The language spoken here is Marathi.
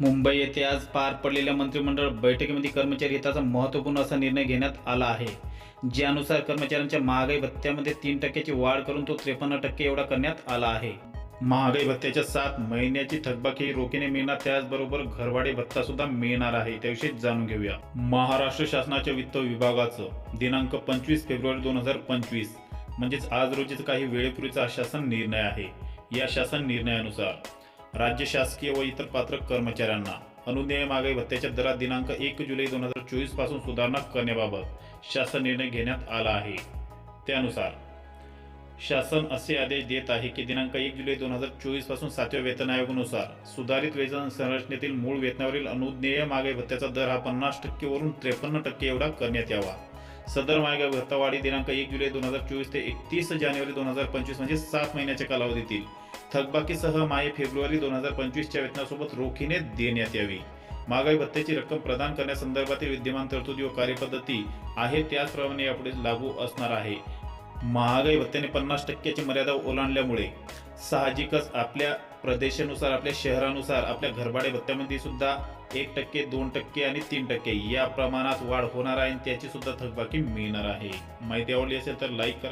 मुंबई येथे आज पार पडलेल्या मंत्रिमंडळ बैठकीमध्ये कर्मचारी हिताचा महत्त्वपूर्ण असा निर्णय घेण्यात आला आहे. ज्यानुसार कर्मचाऱ्यांच्या महागाई भत्त्यामध्ये तीन टक्क्याची वाढ करून तो त्रेपन्न टक्के एवढा करण्यात आला आहे. महागाई भत्त्याच्या सात महिन्याची थकबाकी रोखीने मिळणार त्याचबरोबर घरवाडे भत्ता सुद्धा मिळणार आहे. त्याविषयी जाणून घेऊया. महाराष्ट्र शासनाच्या वित्त विभागाचं दिनांक पंचवीस फेब्रुवारी दोन हजार पंचवीस म्हणजेच आज रोजीचं काही वेळेपूर्वीचा शासन निर्णय आहे. या शासन निर्णयानुसार राज्य शासकीय व इतर पात्र कर्मचाऱ्यांना अनुज्ञेय महागाई भत्त्याच्या दरात दिनांक एक जुलै दोन हजार चोवीसपासून सुधारणा करण्याबाबत शासन निर्णय घेण्यात आला आहे. त्यानुसार शासन असे आदेश देत आहे की दिनांक एक जुलै दोन हजार चोवीसपासून सातव्या वेतन आयोगानुसार सुधारित वेतन संरचनेतील मूळ वेतनावरील अनुज्ञेय महागाई भत्त्याचा दर हा पन्नास टक्केवरून त्रेपन्न टक्के एवढा करण्यात यावा. सदर महागाई भत्तावाढी दिनांक एक जुलै दोन हजार चोवीस ते एकतीस जानेवारी दोन हजार पंचवीस म्हणजे सात महिन्याच्या कालावधीतील थकबाकीसह माये फेब्रुवारी दोन हजार पंचवीसच्या वेतनासोबत रोखीने देण्यात यावी. महागाई भत्त्याची रक्कम प्रदान करण्यासंदर्भातील विद्यमान तरतुदी व कार्यपद्धती आहे त्याचप्रमाणे यापुढे लागू असणार आहे. महागाई भत्त्याने पन्नास टक्क्याची मर्यादा ओलांडल्यामुळे साहजिकच आपल्या प्रदेशानुसार आपल्या शहरानुसार आपल्या घरभाडे भत्त्यामध्ये सुद्धा एक टक्के दोन टक्के आणि तीन टक्के या प्रमाणात वाढ होणार आहे आणि त्याची सुद्धा थकबाकी मिळणार आहे. माहिती आवडली असेल तर लाईक करा.